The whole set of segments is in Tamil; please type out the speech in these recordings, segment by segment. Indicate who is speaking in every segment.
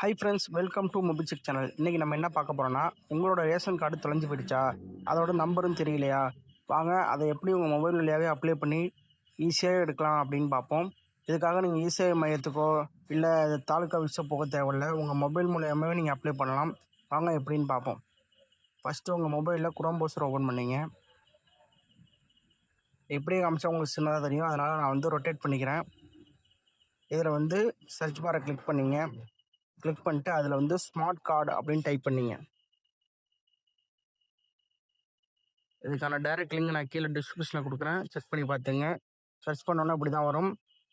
Speaker 1: Hi friends welcome to Mobisec channel இன்றைக்கி நம்ம என்ன பார்க்க போகிறோன்னா உங்களோட ரேஷன் கார்டு தொலைஞ்சு போயிடுச்சா? அதோட நம்பரும் தெரியலையா? வாங்க அதை எப்படி உங்கள் மொபைல் வழியாகவே அப்ளை பண்ணி ஈஸியாக எடுக்கலாம் அப்படின்னு பார்ப்போம். இதுக்காக நீங்கள் ஈஸியாக மையத்துக்கோ இல்லை தாலுக்கா ஆஃபீஸோ போக தேவையில்ல உங்கள் மொபைல் மூலயமாவே நீங்கள் அப்ளை பண்ணலாம். வாங்க எப்படின்னு பார்ப்போம். ஃபஸ்ட்டு உங்கள் மொபைலில் குரோம் ப்ரௌசர் ஓப்பன் பண்ணிங்க. எப்படியே காமிச்சா உங்களுக்கு சின்னதாக தெரியும். அதனால் நான் வந்து ரொட்டேட் பண்ணிக்கிறேன். இதில் வந்து சர்ச் பாரை கிளிக் பண்ணிங்க. கிளிக் பண்ணிட்டு அதில் வந்து ஸ்மார்ட் கார்டு அப்படின்னு டைப் பண்ணிங்க. இதுக்கான டைரக்ட் லிங்க் நான் கீழே டிஸ்கிரிப்ஷனில் கொடுக்குறேன். செக் பண்ணி பார்த்துங்க. சர்ச் பண்ணோன்னா இப்படி தான் வரும்.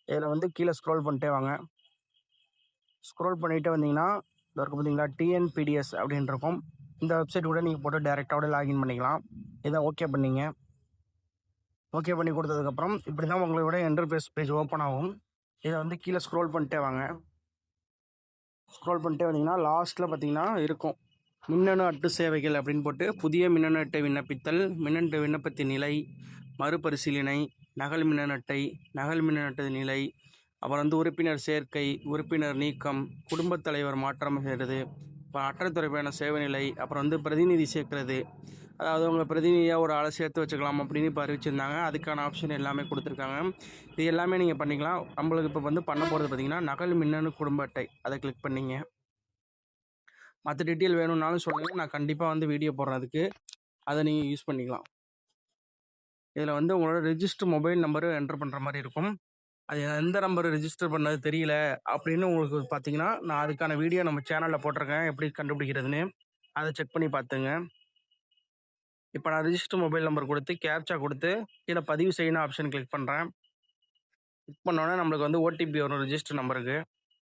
Speaker 1: இதில் வந்து கீழே ஸ்க்ரோல் பண்ணிட்டே வாங்க. ஸ்க்ரோல் பண்ணிகிட்டே வந்தீங்கன்னா இது பார்த்தீங்களா டிஎன்பிடிஎஸ் அப்படின்னு இருக்கும். இந்த வெப்சைட் கூட நீங்கள் போட்டு டேரெக்டாக லாகின் பண்ணிக்கலாம். இதை ஓகே பண்ணிங்க. ஓகே பண்ணி கொடுத்ததுக்கப்புறம் இப்படி தான் உங்களோட என்டர்பிரைஸ் பேஜ் ஓப்பன் ஆகும். இதை வந்து கீழே ஸ்க்ரோல் பண்ணிட்டே வாங்க. ஸ்க்ரோல் பண்ணிட்டே வந்தீங்கன்னா லாஸ்ட்டில் பார்த்தீங்கன்னா இருக்கும். மின்னணு அட்டு சேவைகள் அப்படின்னு போட்டு புதிய மின்னணு அட்டை விண்ணப்பித்தல் மின்னணு விண்ணப்பத்தின் நிலை மறுபரிசீலனை நகல் மின்னணு அட்டை நகல் மின்னணு அட்டை நிலை அப்புறம் வந்து உறுப்பினர் சேர்க்கை உறுப்பினர் நீக்கம் குடும்பத் தலைவர் மாற்றம் செய்கிறது அப்புறம் அட்டை துறைப்பான சேவை நிலை அப்புறம் வந்து பிரதிநிதி சேர்க்கிறது அதாவது உங்களை பிரதிநிதியாக ஒரு ஆளை சேர்த்து வச்சுக்கலாம் அப்படின்னு இப்போ அறிவிச்சிருந்தாங்க. அதுக்கான ஆப்ஷன் எல்லாமே கொடுத்துருக்காங்க. இது எல்லாமே நீங்கள் பண்ணிக்கலாம். நம்மளுக்கு இப்போ வந்து பண்ண போகிறது பார்த்தீங்கன்னா நகல் மின்னணு குடும்ப அட்டை. அதை கிளிக் பண்ணிங்க. மற்ற டீட்டெயில் வேணும்னாலும் சொல்லுங்கள் நான் கண்டிப்பாக வந்து வீடியோ போடுறதுக்கு அதை நீங்கள் யூஸ் பண்ணிக்கலாம். இதில் வந்து உங்களோட ரிஜிஸ்டர் மொபைல் நம்பரு என்டர் பண்ணுற மாதிரி இருக்கும். அது எந்த நம்பர் ரிஜிஸ்டர் பண்ணது தெரியல அப்படின்னு உங்களுக்கு பார்த்தீங்கன்னா நான் அதுக்கான வீடியோ நம்ம சேனலில் போட்டிருக்கேன். எப்படி கண்டுபிடிக்கிறதுன்னு. அதை செக் பண்ணி பார்த்துங்க. இப்போ நான் ரிஜிஸ்டர் மொபைல் நம்பர் கொடுத்து கேப்சா கொடுத்து கீழே பதிவு செய்யணும் ஆப்ஷன் கிளிக் பண்ணுறேன் கிளிக் பண்ணோன்னே நம்மளுக்கு வந்து ஓடிபி வரும் ரிஜிஸ்டர் நம்பருக்கு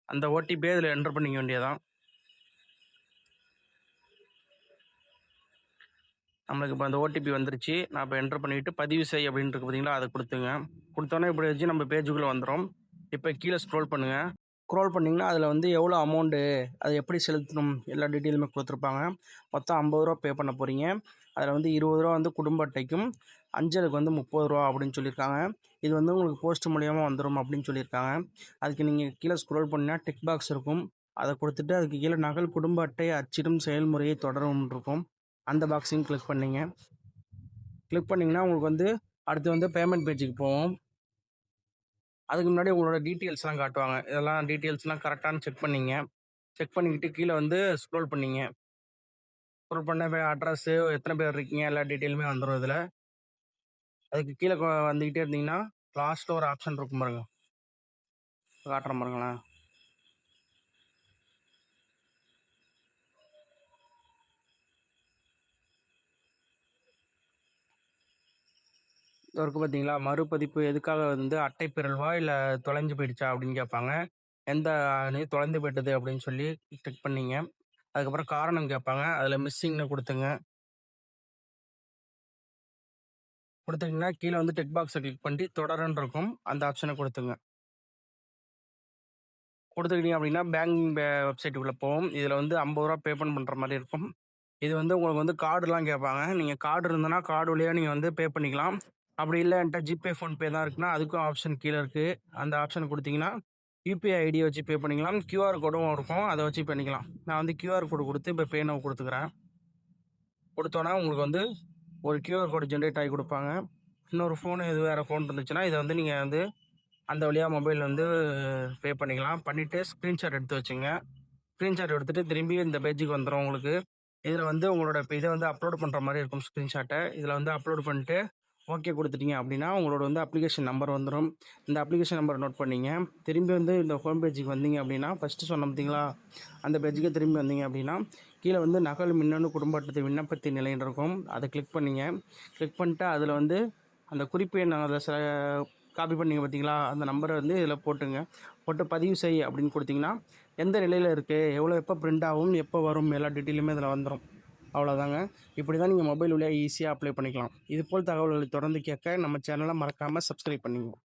Speaker 1: அந்த ஓடிபியை இதில் என்டர் பண்ணிக்க வேண்டியதான் நம்மளுக்கு இப்போ அந்த ஓடிபி வந்துருச்சு. நான் இப்போ என்டர் பண்ணிவிட்டு பதிவு செய் அப்படின்னு இருக்கு பார்த்தீங்களா அதை கொடுத்துங்க. கொடுத்தோன்னே இப்படி வச்சு நம்ம பேஜுக்குள்ளே வந்துடும் இப்போ கீழே ஸ்க்ரோல் பண்ணுங்கள் ஸ்க்ரோல் பண்ணிங்கன்னா அதில் வந்து எவ்வளோ அமௌண்ட்டு அதை எப்படி செலுத்தணும் எல்லா டீட்டெயிலுமே கொடுத்துருப்பாங்க. மொத்தம் ஐம்பது ரூபா பே பண்ண போகிறீங்க அதில் வந்து இருபது ரூபா வந்து குடும்ப அட்டைக்கும் அஞ்சலுக்கு வந்து முப்பது ரூபா அப்படின்னு சொல்லியிருக்காங்க. இது வந்து உங்களுக்கு போஸ்ட் மூலியமாக வந்துடும் அப்படின்னு சொல்லியிருக்காங்க. அதுக்கு நீங்கள் கீழே ஸ்க்ரோல் பண்ணால் டிக் பாக்ஸ் இருக்கும். அதை கொடுத்துட்டு அதுக்கு கீழே நகல் குடும்ப அட்டை அச்சிடும் செயல்முறையை தொடரும் இருக்கும். அந்த பாக்ஸையும் கிளிக் பண்ணிங்க. கிளிக் பண்ணிங்கன்னா உங்களுக்கு வந்து அடுத்து வந்து பேமெண்ட் பேஜுக்கு போவோம் அதுக்கு முன்னாடி உங்களோட டீட்டெயில்ஸ்லாம் காட்டுவாங்க. இதெல்லாம் டீட்டெயில்ஸ்லாம் கரெக்டானு செக் பண்ணிங்க. செக் பண்ணிக்கிட்டு கீழே வந்து ஸ்க்ரோல் பண்ணிங்க. ஸ்க்ரோல் பண்ண அட்ரஸ்ஸு எத்தனை பேர் இருக்கீங்க எல்லா டீட்டெயிலுமே வந்துடும் இதில். அதுக்கு கீழே வந்துக்கிட்டே இருந்தீங்கன்னா லாஸ்ட்டில் ஒரு ஆப்ஷன் இருக்கும் பாருங்க. காட்டுறேன் பாருங்களேன். இருக்கு பார்த்தீங்களா மறுபதிப்பு எதுக்காக வந்து அட்டை பிறழ்வா? இல்லை தொலைஞ்சு போயிடுச்சா? அப்படின்னு கேட்பாங்க. எந்த தொலைந்து போயிட்டது அப்படின்னு சொல்லி செக் பண்ணீங்க. அதுக்கப்புறம் காரணம் கேட்பாங்க. அதில் மிஸ்ஸிங்னு கொடுத்துங்க. கொடுத்தீங்கன்னா கீழே வந்து டெக் பாக்ஸை கிளிக் பண்ணி தொடருன்னு இருக்கும். அந்த ஆப்ஷனை கொடுத்துங்க. கொடுத்துக்கிட்டீங்க அப்படின்னா பேங்கிங் வெப்சைட்டுக்குள்ளே போவோம் இதில் வந்து ஐம்பது ரூபா பேமெண்ட் பண்ணுற மாதிரி இருக்கும். இது வந்து உங்களுக்கு வந்து கார்டுலாம் கேட்பாங்க. நீங்கள் கார்டு இருந்ததுன்னா கார்டு வழியாக நீங்கள் வந்து பே பண்ணிக்கலாம். அப்படி இல்லை என்கிட்ட ஜிபே ஃபோன்பே தான் இருக்குன்னா அதுக்கும் ஆப்ஷன் கீழே இருக்குது அந்த ஆப்ஷன் கொடுத்தீங்கன்னா யூபிஐ ஐடியை வச்சு பே பண்ணிக்கலாம். கியூஆர் கோடும் இருக்கும். அதை வச்சு பண்ணிக்கலாம். நான் வந்து கியூஆர் கோடு கொடுத்து இப்போ பே நவ் கொடுத்துக்கிறேன். கொடுத்தோன்னா உங்களுக்கு வந்து ஒரு கியூஆர் கோடு ஜென்ரேட் ஆகி கொடுப்பாங்க. இன்னொரு ஃபோனு எது வேறு ஃபோன் இருந்துச்சுன்னா இதை வந்து நீங்கள் வந்து அந்த வழியாக மொபைல் வந்து பே பண்ணிக்கலாம். பண்ணிவிட்டு ஸ்க்ரீன்ஷாட் எடுத்து வச்சுங்க. ஸ்க்ரீன்ஷாட் எடுத்துகிட்டு திரும்பி இந்த பேஜுக்கு வந்துடும் உங்களுக்கு. இதில் வந்து உங்களோட இப்போ இதை வந்து அப்லோட் பண்ணுற மாதிரி இருக்கும் ஸ்க்ரீன்ஷாட்டை இதில் வந்து அப்லோட் பண்ணிட்டு ஓகே கொடுத்துட்டீங்க அப்படின்னா உங்களோட வந்து அப்ளிகேஷன் நம்பர் வந்துடும் இந்த அப்ளிகேஷன் நம்பர் நோட் பண்ணிங்க. திரும்பி வந்து இந்த ஹோம் பேஜுக்கு வந்தீங்க அப்படின்னா ஃபஸ்ட்டு சொன்ன பார்த்தீங்களா? அந்த பேஜுக்கு திரும்பி வந்தீங்க அப்படின்னா கீழே வந்து நகல் மின்னணு குடும்ப அட்டத்தை விண்ணப்பத்தின் நிலைன்னு இருக்கும். அதை கிளிக் பண்ணிங்க. கிளிக் பண்ணிட்டு அதில் வந்து அந்த குறிப்பு எண் அதில் சில காப்பி பண்ணிங்க பார்த்தீங்களா? அந்த நம்பரை வந்து இதில் போட்டுங்க. போட்டு பதிவு செய் அப்படின்னு கொடுத்தீங்கன்னா எந்த நிலையில் இருக்குது எவ்வளோ எப்போ பிரிண்ட் ஆகும்? எப்போ வரும்? எல்லா டீட்டெயிலுமே இதில் வந்துடும் அவ்வளோதாங்க இப்படி தான் நீங்கள் மொபைல் வழியாக ஈஸியாக அப்ளை பண்ணிக்கலாம். இதுபோல் தகவல்களை தொடர்ந்து கேட்க நம்ம சேனலை மறக்காமல் சப்ஸ்கிரைப் பண்ணிக்கோங்க.